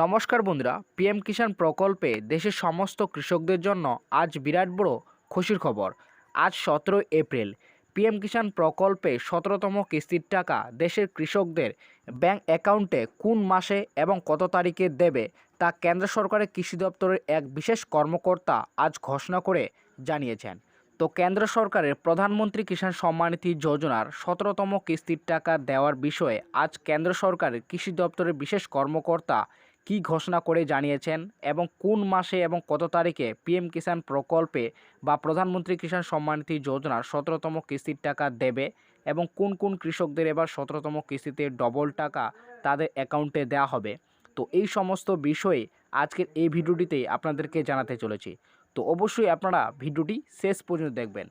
নমস্কার বন্ধুরা পিএম কিষাণ প্রকল্পে দেশের সমস্ত কৃষকদের জন্য আজ বিরাট বড় খুশির খবর। আজ সতেরো এপ্রিল পিএম কিষাণ প্রকল্পে সতেরোতম কিস্তির টাকা দেশের কৃষকদের ব্যাংক অ্যাকাউন্টে কোন মাসে এবং কত তারিখে দেবে তা কেন্দ্র সরকারের কৃষি দপ্তরের এক বিশেষ কর্মকর্তা আজ ঘোষণা করে জানিয়েছেন। তো কেন্দ্র সরকারের প্রধানমন্ত্রী কিষাণ সম্মানিধি যোজনার সতেরোতম কিস্তির টাকা দেওয়ার বিষয়ে আজ কেন্দ্র সরকারের কৃষি দপ্তরের বিশেষ কর্মকর্তা কী ঘোষণা করে জানিয়েছেন এবং কোন মাসে এবং কত তারিখে পিএম কিষাণ প্রকল্পে বা প্রধানমন্ত্রী কিষাণ সম্মানিধি যোজনার সতেরোতম কিস্তির টাকা দেবে এবং কোন কোন কৃষকদের এবার সতেরোতম কিস্তিতে ডবল টাকা তাদের অ্যাকাউন্টে দেওয়া হবে? তো এই সমস্ত বিষয়ে আজকের এই ভিডিওটিতেই আপনাদেরকে জানাতে চলেছি। তো অবশ্যই আপনারা ভিডিওটি শেষ পর্যন্ত দেখবেন।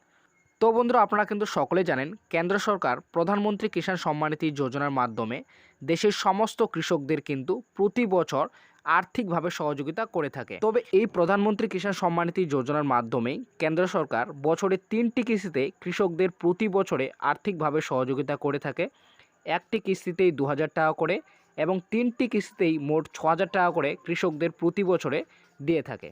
তো বন্ধুরা, আপনারা কিন্তু সকলে জানেন, কেন্দ্র সরকার প্রধানমন্ত্রী কিষাণ সম্মানিধি যোজনার মাধ্যমে দেশের সমস্ত কৃষকদের কিন্তু প্রতি বছর আর্থিকভাবে সহযোগিতা করে থাকে। তবে এই প্রধানমন্ত্রী কিষাণ সম্মানিধি যোজনার মাধ্যমেই কেন্দ্র সরকার বছরে তিনটি কিস্তিতে কৃষকদের প্রতি বছরে আর্থিকভাবে সহযোগিতা করে থাকে। একটি কিস্তিতেই দু হাজার টাকা করে এবং তিনটি কিস্তিতেই মোট ছ টাকা করে কৃষকদের প্রতি বছরে দিয়ে থাকে।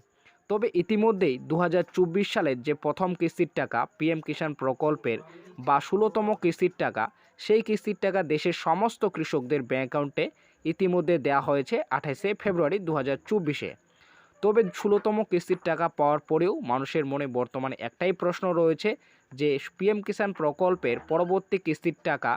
তবে ইতিমধ্যেই দু হাজার চব্বিশ সালের যে প্রথম কিস্তির টাকা পিএম কিষাণ প্রকল্পের বা ষোলোতম কিস্তির টাকা, সেই কিস্তির টাকা দেশের সমস্ত কৃষকদের ব্যাঙ্ক অ্যাকাউন্টে ইতিমধ্যে দেওয়া হয়েছে আঠাশে ফেব্রুয়ারি দু হাজার চব্বিশে। তবে ষোলোতম কিস্তির টাকা পাওয়ার পরেও মানুষের মনে বর্তমানে একটাই প্রশ্ন রয়েছে যে, পিএম কিষাণ প্রকল্পের পরবর্তী কিস্তির টাকা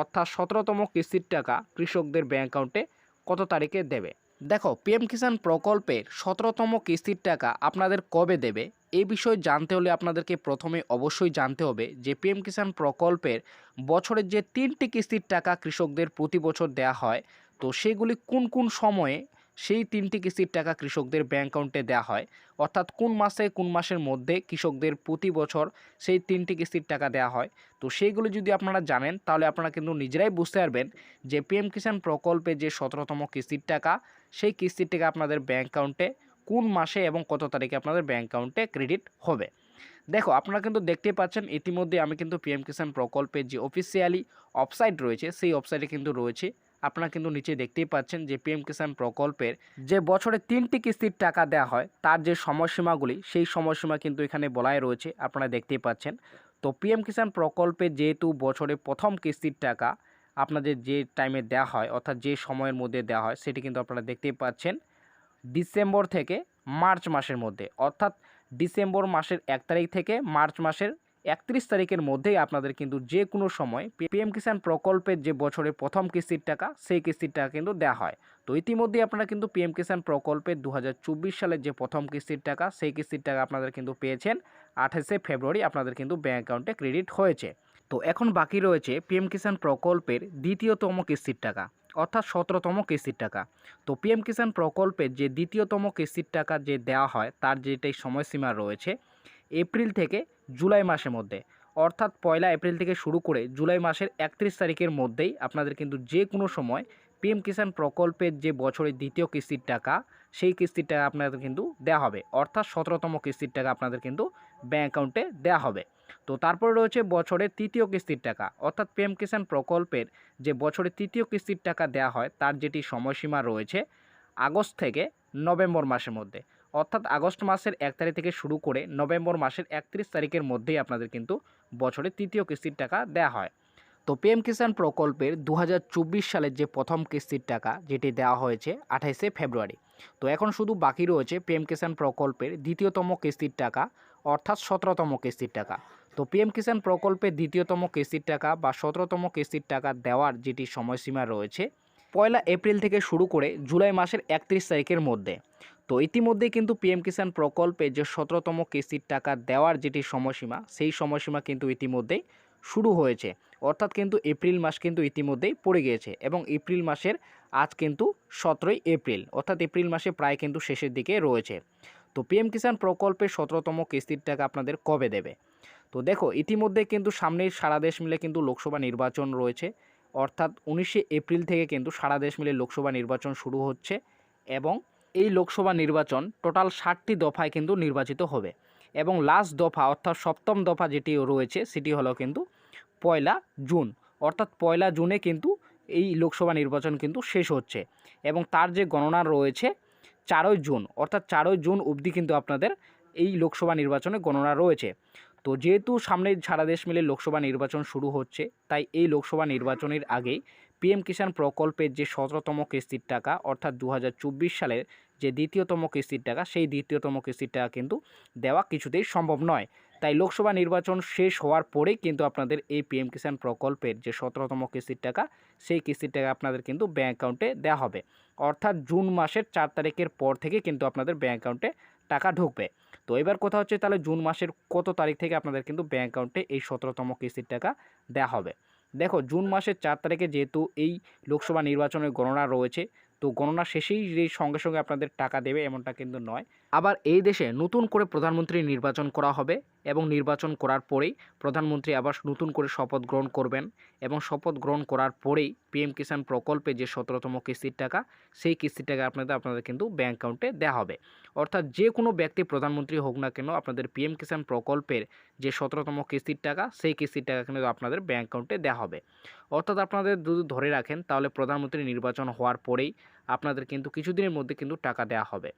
অর্থাৎ সতেরোতম কিস্তির টাকা কৃষকদের ব্যাঙ্ক অ্যাকাউন্টে কত তারিখে দেবে? দেখো, পিএম কিষাণ প্রকল্পের সতেরোতম কিস্তির টাকা আপনাদের কবে দেবে? এ বিষয়ে জানতে হলে আপনাদেরকে প্রথমে অবশ্যই জানতে হবে যে পিএম কিষাণ প্রকল্পের বছরের যে তিনটি কিস্তির টাকা কৃষকদের প্রতি বছর দেয়া হয়, তো সেগুলি কোন কোন সময়ে সেই তিনটি কিস্তির টাকা কৃষকদের ব্যাঙ্ক অ্যাকাউন্টে দেওয়া হয়। অর্থাৎ কোন মাসে কোন মাসের মধ্যে কৃষকদের প্রতি বছর সেই তিনটি কিস্তির টাকা দেওয়া হয়। তো সেইগুলি যদি আপনারা জানেন, তাহলে আপনারা কিন্তু নিজেরাই বুঝতে পারবেন যে পিএম কিষাণ প্রকল্পে যে সতেরোতম কিস্তির টাকা, সেই কিস্তির টাকা আপনাদের ব্যাঙ্ক অ্যাকাউন্টে কোন মাসে এবং কত তারিখে আপনাদের ব্যাঙ্ক অ্যাকাউন্টে ক্রেডিট হবে। দেখো, আপনারা কিন্তু দেখতে পাচ্ছেন, ইতিমধ্যে আমি কিন্তু পিএম কিষাণ প্রকল্পের যে অফিসিয়ালি ওয়েবসাইট রয়েছে, সেই ওয়েবসাইটে কিন্তু রয়েছে আপনারা কিন্তু নিচে দেখতেই পাচ্ছেন যে পিএম কিষাণ প্রকল্পের যে বছরে তিনটি কিস্তির টাকা দেওয়া হয়, তার যে সময়সীমাগুলি, সেই সময়সীমা কিন্তু এখানে বলাই রয়েছে, আপনারা দেখতেই পাচ্ছেন। তো পিএম কিষাণ প্রকল্পে যেহেতু বছরে প্রথম কিস্তির টাকা আপনাদের যে টাইমে দেওয়া হয়, অর্থাৎ যে সময়ের মধ্যে দেওয়া হয়, সেটি কিন্তু আপনারা দেখতেই পাচ্ছেন। ডিসেম্বর থেকে মার্চ মাসের মধ্যে, অর্থাৎ ডিসেম্বর মাসের এক তারিখ থেকে মার্চ মাসের একত্রিশ তারিখের মধ্যেই আপনাদের কিন্তু যে কোনো সময় পিএম কিষাণ প্রকল্পের যে বছরের প্রথম কিস্তির টাকা, সেই কিস্তির টাকা কিন্তু দেওয়া হয়। তো ইতিমধ্যেই আপনারা কিন্তু পিএম কিষাণ প্রকল্পের দু হাজার চব্বিশ সালের যে প্রথম কিস্তির টাকা, সেই কিস্তির টাকা আপনাদের কিন্তু পেয়েছেন আঠাশে ফেব্রুয়ারি, আপনাদের কিন্তু ব্যাঙ্ক অ্যাকাউন্টে ক্রেডিট হয়েছে। তো এখন বাকি রয়েছে পিএম কিষাণ প্রকল্পের দ্বিতীয়তম কিস্তির টাকা, অর্থাৎ সতেরোতম কিস্তির টাকা। তো পিএম কিষাণ প্রকল্পের যে দ্বিতীয়তম কিস্তির টাকা যে দেওয়া হয়, তার যেটাই সময়সীমা রয়েছে এপ্রিল থেকে জুলাই মাসের মধ্যে। অর্থাৎ পয়লা এপ্রিল থেকে শুরু করে জুলাই মাসের একত্রিশ তারিখের মধ্যেই আপনাদের কিন্তু যে কোনো সময় পিএম কিষাণ প্রকল্পের যে বছরের দ্বিতীয় কিস্তির টাকা, সেই কিস্তির টাকা আপনাদের কিন্তু দেওয়া হবে। অর্থাৎ সতেরোতম কিস্তির টাকা আপনাদের কিন্তু ব্যাঙ্ক অ্যাকাউন্টে দেওয়া হবে। তো তারপরে রয়েছে বছরের তৃতীয় কিস্তির টাকা। অর্থাৎ পিএম কিষাণ প্রকল্পের যে বছরের তৃতীয় কিস্তির টাকা দেওয়া হয়, তার যেটি সময়সীমা রয়েছে আগস্ট থেকে নভেম্বর মাসের মধ্যে। অর্থাৎ আগস্ট মাসের এক তারিখ থেকে শুরু করে নভেম্বর মাসের একত্রিশ তারিখের মধ্যেই আপনাদের কিন্তু বছরে তৃতীয় কিস্তির টাকা দেওয়া হয়। তো পিএম কিষাণ প্রকল্পের দু হাজার চব্বিশ সালের যে প্রথম কিস্তির টাকা যেটি দেওয়া হয়েছে আঠাইশে ফেব্রুয়ারি, তো এখন শুধু বাকি রয়েছে পিএম কিষাণ প্রকল্পের দ্বিতীয়তম কিস্তির টাকা অর্থাৎ সতেরোতম কিস্তির টাকা। তো পিএম কিষাণ প্রকল্পের দ্বিতীয়তম কিস্তির টাকা বা সতেরোতম কিস্তির টাকা দেওয়ার যেটি সময়সীমা রয়েছে পয়লা এপ্রিল থেকে শুরু করে জুলাই মাসের একত্রিশ তারিখের মধ্যে। তো ইতিমধ্যেই কিন্তু পিএম কিষাণ প্রকল্পে যে সতেরোতম কিস্তির টাকা দেওয়ার যেটি সময়সীমা, সেই সময়সীমা কিন্তু ইতিমধ্যেই শুরু হয়েছে। অর্থাৎ কিন্তু এপ্রিল মাস কিন্তু ইতিমধ্যেই পড়ে গিয়েছে এবং এপ্রিল মাসের আজ কিন্তু সতেরোই এপ্রিল, অর্থাৎ এপ্রিল মাসে প্রায় কিন্তু শেষের দিকে রয়েছে। তো পিএম কিষাণ প্রকল্পের সতেরোতম কিস্তির টাকা আপনাদের কবে দেবে? তো দেখো ইতিমধ্যে কিন্তু সামনেই সারা দেশ মিলে কিন্তু লোকসভা নির্বাচন রয়েছে। অর্থাৎ উনিশে এপ্রিল থেকে কিন্তু সারা দেশ মিলে লোকসভা নির্বাচন শুরু হচ্ছে এবং এই লোকসভা নির্বাচন টোটাল ষাটটি দফায় কিন্তু নির্বাচিত হবে এবং লাস্ট দফা অর্থাৎ সপ্তম দফা যেটি রয়েছে সেটি হলো কিন্তু পয়লা জুন। অর্থাৎ পয়লা জুনে কিন্তু এই লোকসভা নির্বাচন কিন্তু শেষ হচ্ছে এবং তার যে গণনা রয়েছে চারই জুন, অর্থাৎ চারই জুন অবধি কিন্তু আপনাদের এই লোকসভা নির্বাচনে গণনা রয়েছে। তো যেহেতু সামনে সারা দেশ মিলে লোকসভা নির্বাচন শুরু হচ্ছে, তাই এই লোকসভা নির্বাচনের আগেই পিএম কিষাণ প্রকল্পের যে সতেরোতম কিস্তির টাকা, অর্থাৎ দু হাজার চব্বিশ সালের যে দ্বিতীয়তম কিস্তির টাকা, সেই দ্বিতীয়তম কিস্তির টাকা কিন্তু দেওয়া কিছুতেই সম্ভব নয়। তাই লোকসভা নির্বাচন শেষ হওয়ার পরেই কিন্তু আপনাদের এই পিএম কিষাণ প্রকল্পের যে সতেরোতম কিস্তির টাকা, সেই কিস্তির টাকা আপনাদের কিন্তু ব্যাঙ্ক অ্যাকাউন্টে দেওয়া হবে। অর্থাৎ জুন মাসের চার তারিখের পর থেকে কিন্তু আপনাদের ব্যাঙ্ক অ্যাকাউন্টে টাকা ঢুকবে। তো এবার কথা হচ্ছে তাহলে জুন মাসের কত তারিখ থেকে আপনাদের কিন্তু ব্যাঙ্ক অ্যাকাউন্টে এই সতেরোতম কিস্তির টাকা দেওয়া হবে। দেখো, জুন মাসের চার তারিখে যেহেতু এই লোকসভা নির্বাচনের গণনা রয়েছে, তো গণনা শেষেই যে সঙ্গে সঙ্গে আপনাদের টাকা দেবে এমনটা কিন্তু নয়। আবার এই দেশে নতুন করে প্রধানমন্ত্রী নির্বাচন করা হবে। এবং নির্বাচন করার পরেই প্রধানমন্ত্রী আবার নতুন করে শপথ গ্রহণ করবেন এবং শপথ গ্রহণ করার পরেই পিএম কিষাণ প্রকল্পে যে সতেরোতম কিস্তির টাকা, সেই কিস্তির টাকা আপনাদের আপনাদের কিন্তু ব্যাঙ্ক অ্যাকাউন্টে দেওয়া হবে। অর্থাৎ যে কোনো ব্যক্তি, প্রধানমন্ত্রী হোক না কেন, আপনাদের পিএম কিষাণ প্রকল্পের যে সতেরোতম কিস্তির টাকা, সেই কিস্তির টাকা কিন্তু আপনাদের ব্যাঙ্ক অ্যাকাউন্টে দেওয়া হবে। অর্থাৎ আপনাদের যদি ধরে রাখেন, তাহলে প্রধানমন্ত্রী নির্বাচন হওয়ার পরেই আপনাদের কিন্তু কিছুদিনের মধ্যে কিন্তু টাকা দেওয়া হবে।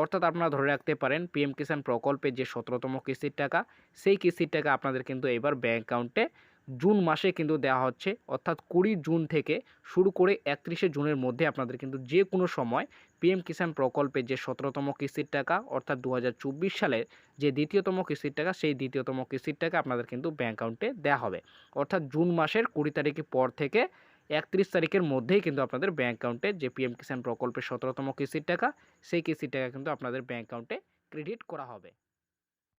অর্থাৎ আপনারা ধরে রাখতে পারেন পিএম কিষাণ প্রকল্পের যে সতেরোতম কিস্তির টাকা, সেই কিস্তির টাকা আপনাদের কিন্তু এবার ব্যাঙ্ক অ্যাকাউন্টে জুন মাসে কিন্তু দেওয়া হচ্ছে। অর্থাৎ কুড়ি জুন থেকে শুরু করে একত্রিশে জুনের মধ্যে আপনাদের কিন্তু যে কোনো সময় পিএম কিষাণ প্রকল্পের যে সতেরোতম কিস্তির টাকা, অর্থাৎ দু হাজার চব্বিশ সালের যে দ্বিতীয়তম কিস্তির টাকা, সেই দ্বিতীয়তম কিস্তির টাকা আপনাদের কিন্তু ব্যাঙ্ক অ্যাকাউন্টে দেওয়া হবে। অর্থাৎ জুন মাসের কুড়ি তারিখের পর থেকে একত্রিশ তারিখের মধ্যেই কিন্তু আপনাদের ব্যাঙ্ক অ্যাকাউন্টে যে পিএম কিষাণ প্রকল্পের সতেরোতম কিস্তির টাকা, সেই কিস্তির টাকা কিন্তু আপনাদের ব্যাঙ্ক অ্যাকাউন্টে ক্রেডিট করা হবে।